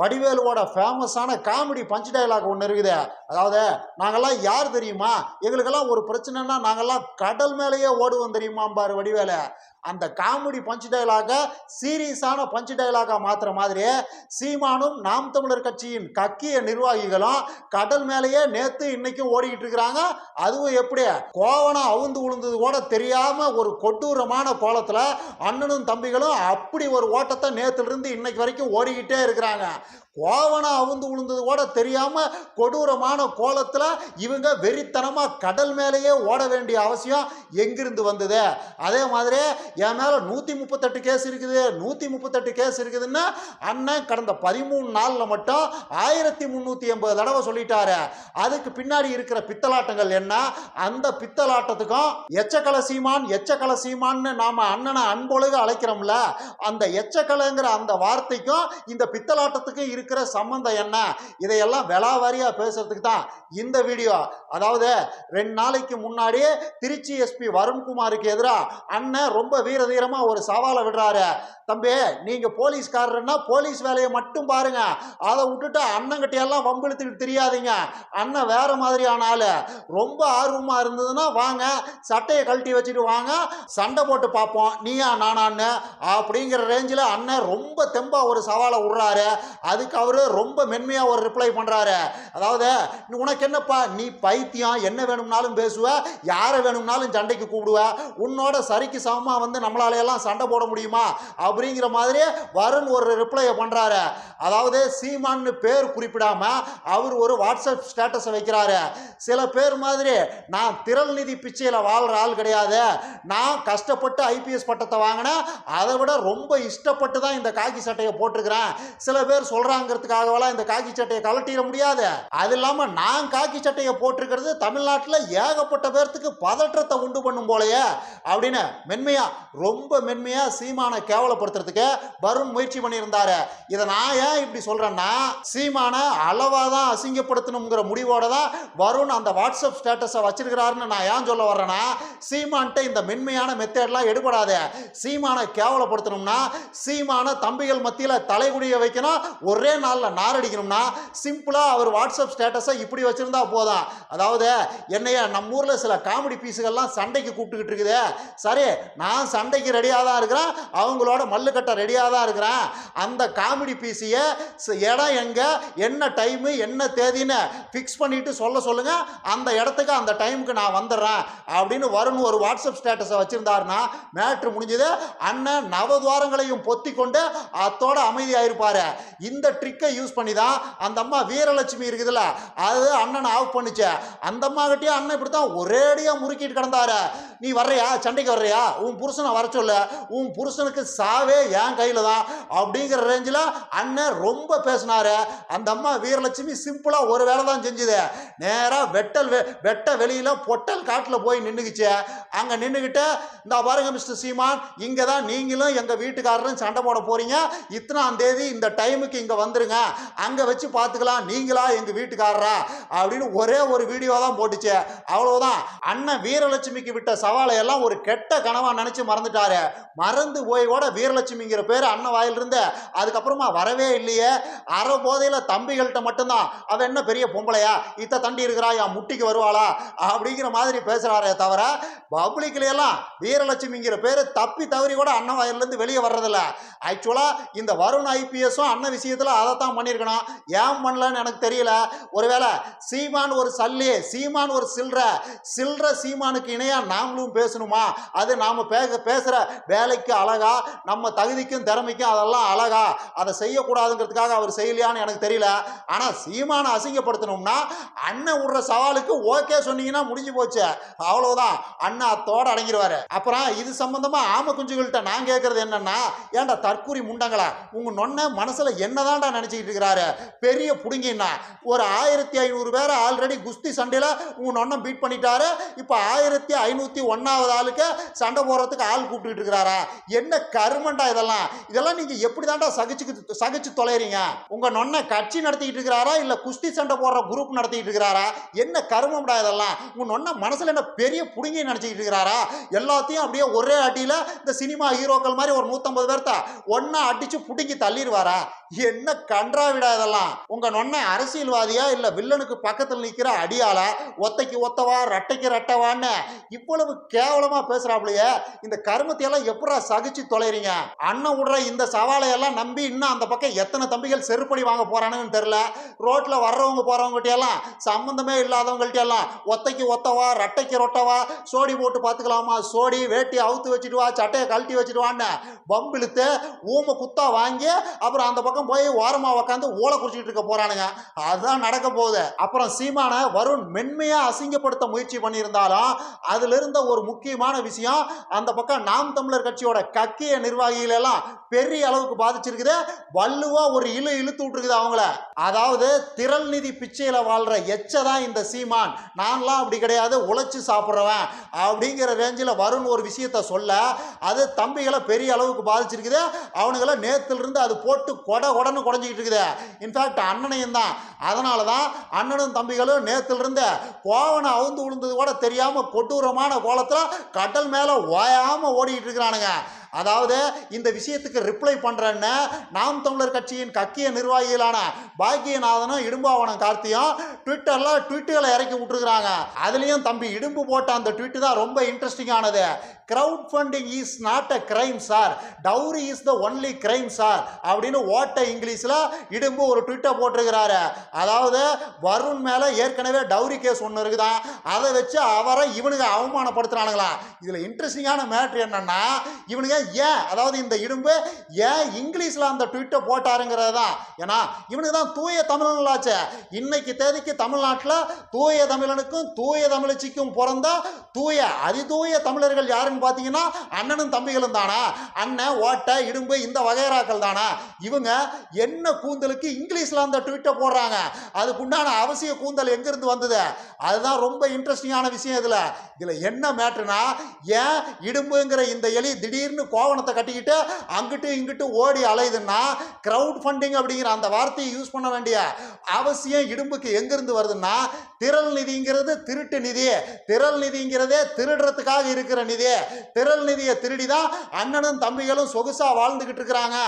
வடிவேலுவோட ஃபேமஸான comedy punch dialogue ஒன்று இருக்குது. அதாவது நாங்கெல்லாம் யார் தெரியுமா? எங்களுக்கெல்லாம் ஒரு பிரச்சனைனா நாங்கள்லாம் கடல் மேலேயே ஓடுவோம் தெரியுமாம்பாரு வடிவேலு. அந்த காமெடி பஞ்ச் டயலாக சீரியஸான பஞ்ச் டயலாக மாத்துற மாதிரி சீமானும் நாம் தமிழர் கட்சியின் கக்கிய நிர்வாகிகளும் கடல் மேலேயே நேத்து இன்னைக்கும் ஓடிக்கிட்டு இருக்கிறாங்க. அதுவும் எப்படி? கோவனம் அவுந்து விழுந்தது கூட தெரியாம ஒரு கொடூரமான கோலத்துல அண்ணனும் தம்பிகளும் அப்படி ஒரு ஓட்டத்தை நேத்துல இருந்து இன்னைக்கு வரைக்கும் ஓடிக்கிட்டே இருக்கிறாங்க. கோவனம் அவுந்து விழுந்தது கூட தெரியாம கொடூரமான கோலத்துல இவங்க வெறித்தனமா கடல் மேலேயே ஓட வேண்டிய அவசியம் எங்கிருந்து வந்தது? அதே மாதிரி என் மேலே நூற்றி முப்பத்தெட்டு கேஸ் இருக்குது. நூற்றி முப்பத்தெட்டு கேஸ் இருக்குதுன்னு அண்ணன் கடந்த பதிமூணு நாளில் மட்டும் ஆயிரத்தி முந்நூற்றி எண்பது தடவை சொல்லிட்டாரு. அதுக்கு பின்னாடி இருக்கிற பித்தலாட்டங்கள் என்ன? அந்த பித்தலாட்டத்துக்கும் எச்சக்கல சீமான் எச்சக்கல சீமான்னு நாம் அண்ணனை அன்பொழுக அழைக்கிறோம்ல அந்த எச்சக்கலைங்கிற அந்த வார்த்தைக்கும் இந்த பித்தலாட்டத்துக்கும் இருக்கிற சம்பந்தம் என்ன? இதையெல்லாம் வெலாவாரியாக பேசுறதுக்கு தான் இந்த வீடியோ. அதாவது ரெண்டு நாளைக்கு முன்னாடி திருச்சி எஸ்பி வருண்குமாருக்கு எதிராக அண்ணன் ரொம்ப வீரதீரமா ஒரு சவாலை விடுறாரு. தம்பி நீங்க போலீஸ்காரர்னா போலீஸ் வேலையை மட்டும் பாருங்க. அதை விட்டுட்டு அண்ணங்கிட்ட எல்லாம் வம்பிழுத்துக்கிட்டு தெரியாதீங்க. அண்ணன் வேற மாதிரியான ஆள். ரொம்ப ஆர்வமா இருந்ததுன்னா வாங்க சட்டையை கழட்டி வச்சுட்டு வாங்க சண்டை போட்டு பார்ப்போம். நீயா நானான்னு அப்படிங்கிற ரேஞ்சில் அண்ணன் ரொம்ப தெம்பா ஒரு சவாலை விடுறாரு. அதுக்கு அவரு ரொம்ப மென்மையா ஒரு ரிப்ளை பண்றாரு. அதாவது உனக்கு என்னப்பா? நீ பைத்தியம். என்ன வேணும்னாலும் பேசுவ. யாரை வேணும்னாலும் சண்டைக்கு கூப்பிடுவ. உன்னோட சரிக்கு சமமா வந்து நம்மளால எல்லாம் சண்டை போட முடியுமா? அப்படிங்கிற மாதிரி வருண் ஒரு ரிப்ளையை பண்ணுறாரு அதாவது சீமான்னு பேர் குறிப்பிடாம அவர் ஒரு வாட்ஸ்அப் ஸ்டேட்டஸை வைக்கிறாரு. சில பேர் மாதிரி நான் திரள் நிதி பிச்சையில் வாழ்கிற ஆள் கிடையாது. நான் கஷ்டப்பட்டு ஐபிஎஸ் பட்டத்தை வாங்கினேன். அதை விட ரொம்ப இஷ்டப்பட்டு தான் இந்த காக்கி சட்டையை போட்டிருக்கிறேன். சில பேர் சொல்கிறாங்கிறதுக்காகவெல்லாம் இந்த காக்கி சட்டையை கலட்டிட முடியாது. அது இல்லாமல் நான் காக்கி சட்டையை போட்டிருக்கிறது தமிழ்நாட்டில் ஏகப்பட்ட பேர்த்துக்கு பதற்றத்தை உண்டு பண்ணும் போலையே அப்படின்னு மென்மையாக ரொம்ப மென்மையாக சீமானை கேவலப்படுத்துறதுக்கு வருண் முயற்சி பண்ணியிருந்தாரு. இதை நான் ஏன் இப்படி சொல்றேன்னா சீமானை அளவாக தான் அசிங்கப்படுத்தணுங்கிற முடிவோட தான் வருண் அந்த வாட்ஸ்அப் ஸ்டேட்டஸை வச்சிருக்கிறாருன்னு நான் ஏன் சொல்ல வர்றேன்னா சீமான்ட்ட இந்த மென்மையான மெத்தேட்லாம் எடுபடாது. சீமானை கேவலப்படுத்தணும்னா சீமான தம்பிகள் மத்தியில் தலைகுடிய வைக்கணும். ஒரே நாளில் நாரடிக்கணும்னா சிம்பிளாக அவர் வாட்ஸ்அப் ஸ்டேட்டஸை இப்படி வச்சிருந்தா போதும். அதாவது என்னைய நம்ம ஊரில் சில காமெடி பீஸுகள்லாம் சண்டைக்கு கூப்பிட்டுக்கிட்டு இருக்குது. சரி நான் சண்டைக்கு ரெடியாக தான் இருக்கிறேன். அவங்களோட மல்லுக்கட்ட ரெடியாக தான் இருக்கிறேன். அந்த காமெடி பீஸையை இடம் எங்கே என்ன டைமு என்ன தேதின்னு ஃபிக்ஸ் பண்ணிவிட்டு சொல்ல சொல்லுங்கள் அந்த இடத்துக்கு அந்த டைமுக்கு நான் வந்துடுறேன் அப்படின்னு வருண் ஒரு வாட்ஸ்அப் ஸ்டேட்டஸை வச்சுருந்தாருன்னா மேட்ரு முடிஞ்சது. அண்ணன் நவதுவாரங்களையும் பொத்தி கொண்டு அத்தோட அமைதியாகிருப்பார் இந்த ட்ரிக்கை யூஸ் பண்ணி தான் அந்த அம்மா வீரலட்சுமி இருக்குதுல்ல அது அண்ணனை ஆஃப் பண்ணுச்சு. அந்த அம்மா கிட்டயே அண்ணன் இப்படி தான் ஒரேடியாக முறுக்கிட்டு கிடந்தாரு. நீ வர்றியா? சண்டைக்கு வர்றியா? உன் புருஷனை வர சொல்லு. உன் புருஷனுக்கு சாவி என் கையில் தான் அப்படிங்கிற ரேஞ்சில் அண்ணன் ரொம்ப பேசினாரு. அந்த அம்மா வீரலட்சுமி சிம்பிளாக ஒரு வேலை தான் செஞ்சுது. நேராக வெட்டல் வெ வெட்ட வெளியில் பொட்டல் காட்டில் போய் நின்றுக்குச்சு அங்கே நின்றுக்கிட்டு இந்த பாருங்க மிஸ்டர் சீமான் இங்கே தான் நீங்களும் எங்கள் வீட்டுக்காரரும் சண்டை போட போகிறீங்க இத்தனாம் தேதி இந்த டைமுக்கு இங்கே வந்துருங்க. அங்கே வச்சு பார்த்துக்கலாம் நீங்களா எங்கள் வீட்டுக்காரரா? அப்படின்னு ஒரே ஒரு வீடியோ தான் போட்டுச்சு. அவ்வளோதான் அண்ணன் வீரலட்சுமிக்கு விட்ட சவாலை எல்லாம் ஒரு கெட்ட கனவாக நினச்சி மறந்துட்டாரு. மறந்து போய் கூட வீரலட்சுமிங்கிற பேர் அண்ணன் வாயிலிருந்து அதுக்கப்புறமா வரவே இல்லையே. அற போதையில் தம்பிகள்கிட்ட மட்டும்தான் அவன் என்ன பெரிய பொம்பளையா? இத்த தண்டி இருக்கிறா என் முட்டிக்கு வருவாளா? அப்படிங்கிற மாதிரி பேசுறாரே தவிர பப்ளிக்ல எல்லாம் வீரலட்சுமிங்கிற பேர் தப்பி தவறி கூட அண்ணன் வாயிலிருந்து வெளியே வர்றதில்ல. ஆக்சுவலா இந்த வருண் ஐபிஎஸும் அண்ணன் விஷயத்துல அதைத்தான் பண்ணியிருக்கணும். ஏன் பண்ணலன்னு எனக்கு தெரியல. ஒருவேளை சீமான் ஒரு சல்லி சீமான் ஒரு சில்ற சில்ற சீமானுக்கு இணையா நாமளும் பேசணுமா? அது நாம பேச பேசுற வேலைக்கு அழகா நம்ம தகுதிக்கும் திறமைக்கும் அதெல்லாம் அழகா அதை செய்யக்கூடாதுங்கிறதுக்காக அவர் செய்யலையான்னு எனக்கு தெரியல. ஆனால் சீமானை அசிங்கப்படுத்தணும்னா அண்ணன் விடுற சவாலுக்கு ஓகே சொன்னீங்கன்னா முடிஞ்சு போச்சு. அவ்வளவுதான். அண்ணா அத்தோட அடங்கிடுவாரு அப்புறம் இது சம்பந்தமா ஆம குஞ்சுகள்கிட்ட நான் கேட்கறது என்னன்னா ஏன்டா தற்கூரி முண்டங்களா? உங்க நொன்ன மனசுல என்னதான்டா நினச்சிக்கிட்டு இருக்கிறாரு? பெரிய புடுங்கின்னா ஒரு ஆயிரத்தி ஐநூறு பேரை ஆல்ரெடி குஸ்தி சண்டையில் உங்க நொன்னம் பீட் பண்ணிட்டாரு. இப்போ ஆயிரத்தி ஐநூற்றி ஒன்றாவது ஆளுக்கு சண்டை போடுறதுக்கு ஆள் கூப்பிட்டுட்டு இருக்கிறாரா? என்ன கருமண்டா இதெல்லாம்? இதெல்லாம் நீங்க எப்படி தாண்டா சகிச்சு சகிச்சு தொலைறீங்க? உங்க நொண்ணை கட்சி நடத்திக்கிட்டு இருக்கிறாரா? இல்ல குஸ்தி சண்டை போடுற குரூப் நடத்திக்கிட்டு இருக்கிறாரா? என்ன கருமம்டா இதெல்லாம்? உங்க நொன்ன மனசுல என்ன பெரிய புடுங்கி நினைச்சிக்கிட்டு இருக்கிறாரா? எல்லாத்தையும் அப்படியே ஒரே அடியில இந்த சினிமா ஹீரோக்கள் மாதிரி ஒரு நூத்தம்பது பேர்த்த ஒன்னா அடிச்சு புடுங்கி தள்ளிடுவாரா? என்ன கன்றாவிடா இதெல்லாம்? உங்க நொன்ன அரசியல்வாதியா? இல்ல வில்லனுக்கு பக்கத்தில் நிக்கிற அடியால ஒத்தைக்கு ஒத்தவா? ரட்டைக்கு ரட்டவான்னு இவ்வளவு கேவலமா பேசுகிறாப்புலையே இந்த கருமத்தை எல்லாம் எப்படா சகிச்சு தொலைறீங்க? அண்ணன் விடுற இந்த சவாலை எல்லாம் நம்பி இன்னும் அந்த பக்கம் எத்தனை தம்பிகள் செருப்படி வாங்க போறானுன்னு தெரியல. ரோட்ல வர்றவங்க போறவங்ககிட்ட எல்லாம் சம்பந்தமே இல்லாதவங்கள்ட்ட எல்லாம் ஒத்தைக்கு ஒத்தவா ரட்டைக்கு ரொட்டவா சோடி போட்டு பார்த்துக்கலாமா? சோடி வேட்டி அவுத்து வச்சுட்டு வா சட்டையை கழட்டி வச்சுட்டு வான்னு பம்பிழுத்து ஊமை குத்தா வாங்கி அப்புறம் அந்த பக்கம் போய் ஓரமா உக்காந்து ஓலை குடிச்சிட்டு இருக்க போறானுங்க. அதுதான் நடக்க போகுது. அப்புறம் சீமான வருண் மென்மையா அசிங்கப்படுத்த முயற்சி பண்ணியிருந்தாலும் அதுல இருந்த ஒரு முக்கியமான விஷயம் அந்த பக்கம் நாம் தமிழர் கட்சியோட கக்கிய நிர்வாகம் எல்லாம் பெரிய அளவுக்கு பாதிச்சிருக்குது. வள்ளுவா ஒரு இழு இழுத்து விட்டுருக்குது அவங்கள. அதாவது திரள் நிதி பிச்சையில வாழ்ற எச்ச தான் இந்த சீமான். நான்லாம் அப்படி கிடையாது உழைச்சி சாப்பிட்றவன் அப்படிங்கிற ரேஞ்சில் வருண் ஒரு விஷயத்த சொல்ல அது தம்பிகளை பெரிய அளவுக்கு பாதிச்சிருக்குது. அவனுங்களை நேத்திலிருந்து அது போட்டு கொட கொடன்னு குடஞ்சிக்கிட்டு இருக்குது. இன்ஃபேக்ட் அண்ணனையும் தான். அதனால தான் அண்ணனும் தம்பிகளும் நேத்திலிருந்து கோவனை அவுந்து விழுந்தது கூட தெரியாமல் கொடூரமான கோலத்தில் கடல் மேலே ஓயாமல் ஓடிக்கிட்டு இருக்கிறானுங்க. அதாவது இந்த விஷயத்துக்கு ரிப்ளை பண்ணுறேன்னு நாம் தமிழர் கட்சியின் கக்கிய நிர்வாகிகளான பாக்கியநாதனும் இடும்பாவனம் கார்த்தியும் ட்விட்டரில் ட்விட்டுகளை இறக்கி விட்டுருக்குறாங்க. அதுலேயும் தம்பி இடும்பு போட்ட அந்த ட்விட்டு தான் ரொம்ப இன்ட்ரெஸ்டிங்கானது crowd funding is not a crime sir dowry is the only crime sir அப்படின்னு ஓட்ட இங்கிலீஷில் இடும்பு ஒரு ட்விட்டை போட்டிருக்கிறாரு. அதாவது வருண் மேலே ஏற்கனவே டவுரி கேஸ் ஒன்று இருக்குதான் அதை வச்சு அவரை இவனுங்க அவமானப்படுத்துறானுங்களா? இதில் இன்ட்ரெஸ்டிங்கான மேட்ரு என்னென்னா இவனுங்க ஏன் அதாவது இந்த இடும்பு ஏன் இங்கிலீஷில் அந்த ட்விட்டை போட்டாருங்கிறது தான் ஏன்னா இவனுக்கு தான் தூய தமிழர்களாச்சே இன்னைக்கு தேதிக்கு தமிழ்நாட்டில் தூய தமிழனுக்கும் தூய தமிழச்சிக்கும் பிறந்த தூய அதிதூய தமிழர்கள் யாருன்னு பார்த்தீங்கன்னா அண்ணனும் தம்பிகளும் தானா? அண்ணன் ஓட்டை இடும்பு இந்த வகைராக்கள் தானா? இவங்க என்ன கூந்தலுக்கு இங்கிலீஷில் அந்த ட்விட்டை போடுறாங்க? அதுக்குண்டான அவசிய கூந்தல் எங்கேருந்து வந்தது? அதுதான் ரொம்ப இன்ட்ரெஸ்டிங்கான விஷயம் இதில். இதில் என்ன மேட்ருனா ஏன் இடும்புங்கிற இந்த எலி திடீர்னு கோவணத்தை கட்டிக்கிட்டு அங்கிட்டு இங்கிட்டு ஓடி அலையுதுன்னா க்ரௌட் ஃபண்டிங் அப்படிங்கிற அந்த வார்த்தையை யூஸ் பண்ண வேண்டிய அவசியம் இடும்புக்கு எங்கிருந்து வருதுன்னா திரள் நிதிங்கிறது திருட்டு நிதி திரள் நிதிங்கிறதே திருடுறதுக்காக இருக்கிற நிதி திரள் நிதியை திருடி தான் அண்ணனும் தம்பிகளும் சொகுசாக வாழ்ந்துக்கிட்டு இருக்கிறாங்க.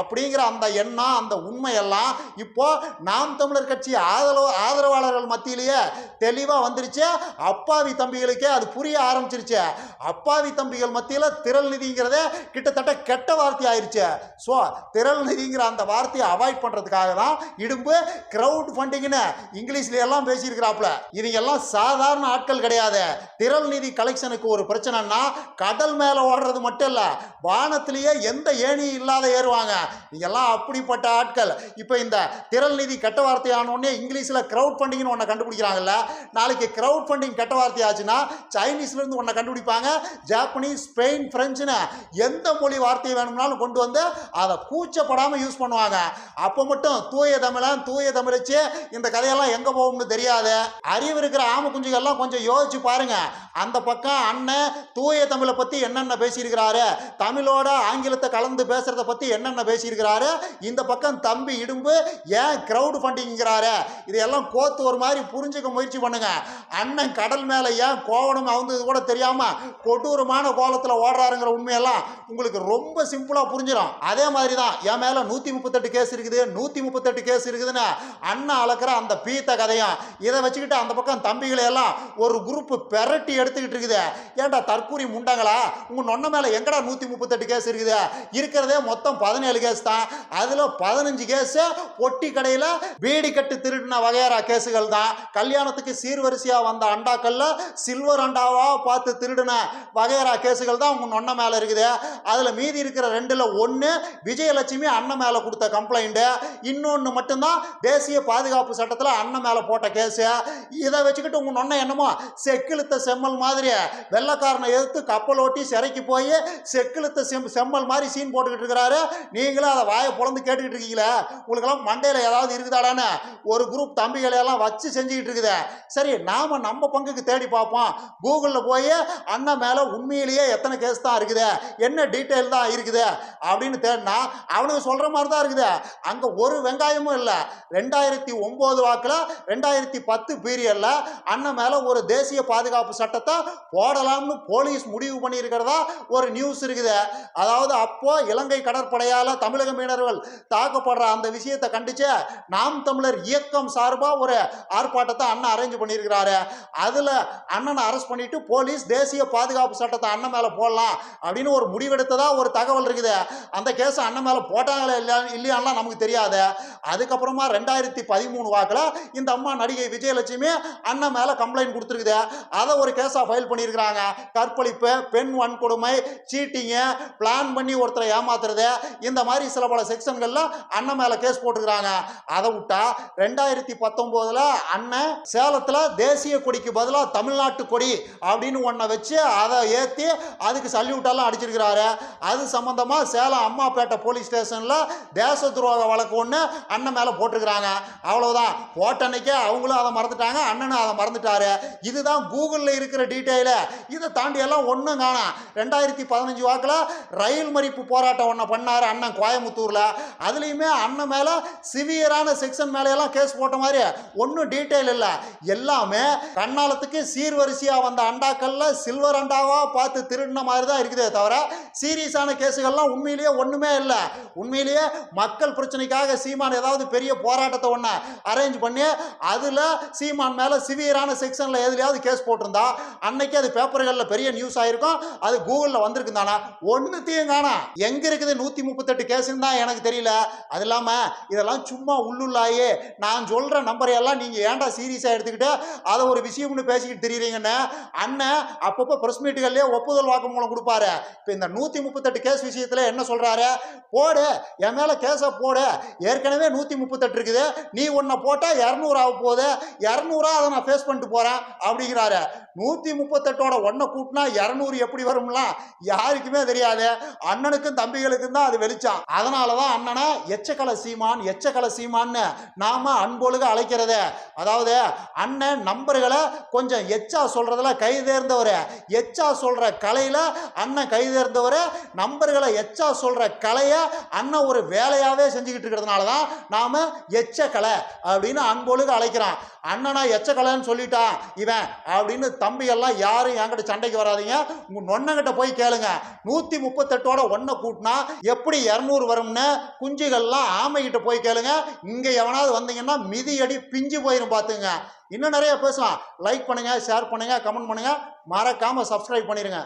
அப்படிங்கிற அந்த எண்ணம் அந்த உண்மையெல்லாம் இப்போ நாம் தமிழர் கட்சி ஆதரவு ஆதரவாளர்கள் மத்தியிலேயே தெளிவாக வந்துருச்சு. அப்பாவி தம்பிகளுக்கே அது புரிய ஆரம்பிச்சிருச்சு. அப்பாவி தம்பிகள் மத்தியில் திரள் நிதிங்கிறதே கிட்டத்தட்ட கெட்ட வார்த்தை ஆயிடுச்சு ஸோ திரள் நிதிங்கிற அந்த வார்த்தையை அவாய்ட் பண்ணுறதுக்காக தான் இடும்பு க்ரௌட் ஃபண்டிங்னு இங்கிலீஷ்ல எல்லாம் பேசியிருக்கிறாப்புல. இவங்க எல்லாம் சாதாரண ஆட்கள் கிடையாது. திரள் நிதி கலெக்ஷனுக்கு ஒரு பிரச்சனைனா கடல் மேலே ஓடுறது மட்டும் இல்லை வானத்திலேயே எந்த ஏணி இல்லாத ஏறுவாங்க. இதெல்லாம் அப்படிப்பட்ட ஆட்கள். இப்போ இந்த திரள் நிதி கெட்ட வார்த்தையானோடனே இங்கிலீஷில் க்ரௌட் ஃபண்டிங்னு ஒன்று கண்டுபிடிக்கிறாங்கல்ல நாளைக்கு க்ரௌட் ஃபண்டிங் கெட்ட வார்த்தை ஆச்சுன்னா சைனீஸ்லேருந்து ஒன்றை கண்டுபிடிப்பாங்க. ஜாப்பனீஸ் ஸ்பெயின் ஃப்ரெஞ்சுன்னு எந்த மொழி வார்த்தையை வேணும்னாலும் கொண்டு வந்து அதை கூச்சப்படாமல் யூஸ் பண்ணுவாங்க. அப்போ மட்டும் தூய தமிழன் தூய தமிழச்சு இந்த கதையெல்லாம் எங்கே போகும்னு தெரியாது. அறிவு இருக்கிற ஆம குஞ்சுகள்லாம் கொஞ்சம் யோசிச்சு பாருங்க. அந்த பக்கம் அண்ணன் தூய தமிழை பற்றி என்னென்ன பேசியிருக்கிறாரு? தமிழோட ஆங்கிலத்தை கலந்து பேசுறத பற்றி என்னென்ன பேசியிருக்கிறாரு? இந்த பக்கம் தம்பி இடும்பு ஏன் க்ரௌடு ஃபண்டிங்கிறாரு இதையெல்லாம் கோத்து ஒரு மாதிரி புரிஞ்சுக்க முயற்சி பண்ணுங்க. அண்ணன் கடல் மேலே ஏன் கோவணம் அவுந்தது கூட தெரியாம கொடூரமான கோலத்தில் ஓடுறாருங்கிற உண்மையெல்லாம் உங்களுக்கு ரொம்ப சிம்பிளாக புரிஞ்சிடும் அதே மாதிரி தான் என் மேலே நூற்றி முப்பத்தெட்டு கேஸ் இருக்குது. நூற்றி முப்பத்தெட்டு கேஸ் இருக்குதுன்னு அண்ணா அளக்கிற அந்த பீத்த கதையும் இதை வச்சுக்கிட்டு அந்த பக்கம் தம்பிகளை எல்லாம் ஒரு குரூப் பெரட்டி எடுத்துக்கிட்டு இருக்குது. ஏன்டா தற்கூரி முண்டங்களா? உங்கள் நொன்ன மேலே எங்கடா நூற்றி முப்பத்தெட்டு கேஸ் இருக்குது? இருக்கிறதே மொத்தம் பதினேழு கேஸ் தான். அதில் பதினஞ்சு கேஸு பொட்டி கடையில் பீடி கட்டு திருடின வகையறா கேஸுகள் தான். கல்யாணத்துக்கு சீர்வரிசையாக வந்த அண்டாக்கல்ல சில்வர் அண்டாவா பார்த்து திருடின வகையறா கேஸுகள் தான் உங்கள் நொன்ன மேலே இருக்குது. அதுல மீதி இருக்கிற ரெண்டுல ஒன்று விஜயலட்சுமி அண்ணன் மேலே கொடுத்த கம்ப்ளைண்ட்டு இன்னொன்னு மட்டும்தான் தேசிய பாதுகாப்பு சட்டத்தில் அண்ணன் மேலே போட்ட கேஸு இதை வச்சுக்கிட்டு உங்க நொண்ண என்னமோ செக்கிழுத்த செம்மல் மாதிரி வெள்ளக்காரனை எதிர்த்து கப்பல் ஓட்டி சிறைக்கு போய் செக்கிழுத்த செம் செம்மல் மாதிரி சீன் போட்டுக்கிட்டு இருக்கிறாரு. நீங்களும் அதை வாயை பிறந்து கேட்டுக்கிட்டு இருக்கீங்களே? உங்களுக்கெல்லாம் மண்டையில் ஏதாவது இருக்குதாடான்னு ஒரு குரூப் தம்பிகளை எல்லாம் வச்சு செஞ்சுக்கிட்டு இருக்குது. சரி நாம நம்ம பங்குக்கு தேடி பார்ப்போம். கூகுளில் போய் அண்ணன் மேலே உண்மையிலேயே எத்தனை கேஸ் தான் இருக்குது? என்ன டீட்டெயில் தான் இருக்குது அப்படின்னு தேடினா அவனுக்கு சொல்கிற மாதிரி தான் இருக்குது. அங்கே ஒரு வெங்காயமும் இல்லை. ரெண்டாயிரத்தி ஒம்பது வாக்கில் ரெண்டாயிரத்தி பத்து பீரியடில் அண்ணன் மேலே ஒரு தேசிய பாதுகாப்பு சட்டத்தை போடலாம்னு போலீஸ் முடிவு பண்ணியிருக்கிறதா ஒரு நியூஸ் இருக்குது. அதாவது அப்போ இலங்கை கடற்படையால் தமிழக மீனவர்கள் தாக்கப்படுற அந்த விஷயத்தை கண்டிச்சு நாம் தமிழர் இயக்கம் சார்பாக ஒரு ஆர்ப்பாட்டத்தை அண்ணன் அரேஞ்ச் பண்ணியிருக்கிறாரு. அதில் அண்ணனை அரெஸ்ட் பண்ணிட்டு போலீஸ் தேசிய பாதுகாப்பு சட்டத்தை அண்ணன் மேலே போடலாம் அப்படின்னு ஒரு முடிவெடுத்ததா ஒரு தகவல் இருக்குது. அந்த கேஸ் அண்ணன் மேலே போட்டாங்களா இல்லையா இல்லையான்லாம் நமக்கு தெரியாது. அதுக்கப்புறமா ரெண்டாயிரத்தி பதிமூணு வாக்கில் இந்த அம்மா நடிகை விஜயலட்சுமி அண்ணன் மேலே கம்ப்ளைண்ட் கொடுத்துருக்குது. அதை ஒரு கேஸாக ஃபைல் பண்ணியிருக்கிறாங்க. கற்பழிப்பு பெண் வன்கொடுமை சீட்டிங்கு பிளான் பண்ணி ஒருத்தரை ஏமாத்துறது இந்த மாதிரி சில பல செக்ஷன்களில் அண்ணன் மேலே கேஸ் போட்டுக்கிறாங்க அதை விட்டா ரெண்டாயிரத்தி பத்தொம்போதில் அண்ணன் சேலத்தில் தேசிய கொடிக்கு பதிலாக தமிழ்நாட்டு கொடி அப்படின்னு ஒன்றை வச்சு அதை ஏற்றி அதுக்கு சல்யூட்டெல்லாம் அடிச்சிருக்கிறாரு அது சம்மந்தமாக சேலம் அம்மாப்பேட்டை போலீஸ் ஸ்டேஷனில் தேச துரோக வழக்கு ஒன்று அண்ணன் மேலே போட்டிருக்கிறாங்க. அவ்வளோதான் போட்டன்னைக்கே அவங்களும் அதை மறந்துட்டாங்க அண்ணனும் அதை மறந்துட்டாரு. இதுதான் கூகுளில் இருக்கிற டீட்டெயிலு இதை தாண்டி எல்லாம் ஒன்றும் காணும் ரெண்டாயிரத்தி பதினஞ்சு வாக்கில் ரயில் மறிப்பு போராட்டம் ஒன்று பண்ணார் அண்ணன் கோயம்புத்தூரில். அதுலேயுமே அண்ணன் மேலே சிவியரான செக்ஷன் மேலேயெல்லாம் கேஸ் போட்ட மாதிரி ஒன்றும் டீட்டெயில் இல்லை. எல்லாமே கண்ணாலத்துக்கு சீர்வரிசையாக வந்த அண்டாக்களில் சில்வர் அண்டாவாக பார்த்து திருடின மாதிரி தான் இருக்குதே தவிர சீரியஸான கேஸுகள்லாம் உண்மையிலேயே ஒன்றுமே இல்லை. உண்மையிலேயே மக்கள் பிரச்சனைக்காக சீமான் ஏதாவது பெரிய போராட்டத்தை ஒன்று அரேஞ்ச் பண்ணி அதில் சீமான் மேலே சிவியரான செக்ஷனில் எதுலையாவது கேஸ் போட்டிருந்தா அன்னைக்கு அது பேப்பர்களில் பெரிய நியூஸ் ஆயிருக்கும். அது கூகுளில் வந்திருக்கு தானே? ஒன்றுத்தையும் காணா. எங்கே இருக்குது நூற்றி முப்பத்தெட்டு கேஸுன்னு தான் எனக்கு தெரியல. அது இல்லாமல் இதெல்லாம் சும்மா உள்ளுள்ளாயே. நான் சொல்கிற நம்பரையெல்லாம் நீங்கள் ஏன்டா சீரியஸாக எடுத்துக்கிட்டு அதை ஒரு விஷயம்னு பேசிக்கிட்டு தெரியுறீங்கன்னு? அண்ணன் அப்பப்போ ப்ரெஸ் மீட்டுகள்லேயே ஒப்புதல் வாக்கு மூலம் கொடுப்பாரு. இப்போ இந்த நூற்றி முப்பத்தெட்டு கேஸ் விஷயத்தில் என்ன சொல்கிறாரு போடு என் மேலே கேஸை போடு. ஏற்கனவே நூற்றி முப்பத்தெட்டு இருக்குது. நீ ஒன்றை போட்டால் இரநூறு ஆக போகுது. இரநூறா அதை நான் ஃபேஸ் பண்ணிட்டு போகிறேன் அப்படிங்கிறாரு. நூற்றி முப்பத்தெட்டோட ஒன்றை கூட்டினா இரநூறு எப்படி வரும்லாம் யாருக்குமே தெரியாது. அண்ணனுக்கும் தம்பிகளுக்கும் தான் அது வெளிச்சம். அதனால தான் அண்ணனை எச்சக்கலை சீமான் எச்சக்கலை சீமான்னு நாம அன்பொழுக அழைக்கிறது. அதாவது அண்ணன் நம்பர்களை கொஞ்சம் எச்சா சொல்றதுல கைதேர்ந்தவர் எச்சா சொல்ற கலையில அண்ணன் கைதேர் தேர்ந்தவர் நம்பர்களை எச்சா சொல்ற கலையை அண்ணன் ஒரு வேலையாகவே செஞ்சுக்கிட்டு இருக்கிறதுனால தான் எச்ச கலை அப்படின்னு அன்பொழுக அழைக்கிறான். அண்ணனா எச்ச கலைன்னு சொல்லிட்டான். இவன் அப்படின்னு தம்பியெல்லாம் யாரும் என்கிட்ட சண்டைக்கு வராதீங்க. உங்கள் நொன்னங்கிட்ட போய் கேளுங்க. நூற்றி முப்பத்தெட்டோட ஒன்றை கூட்டினா எப்படி இரநூறு வரும்னு குஞ்சுகள்லாம் ஆமைகிட்ட போய் கேளுங்க. இங்கே எவனாவது வந்தீங்கன்னா மிதியடி பிஞ்சு போயிடும் பார்த்துங்க. இன்னும் நிறைய பேசலாம். லைக் பண்ணுங்க ஷேர் பண்ணுங்க கமெண்ட் பண்ணுங்க. மறக்காமல் சப்ஸ்கிரைப் பண்ணிடுங்க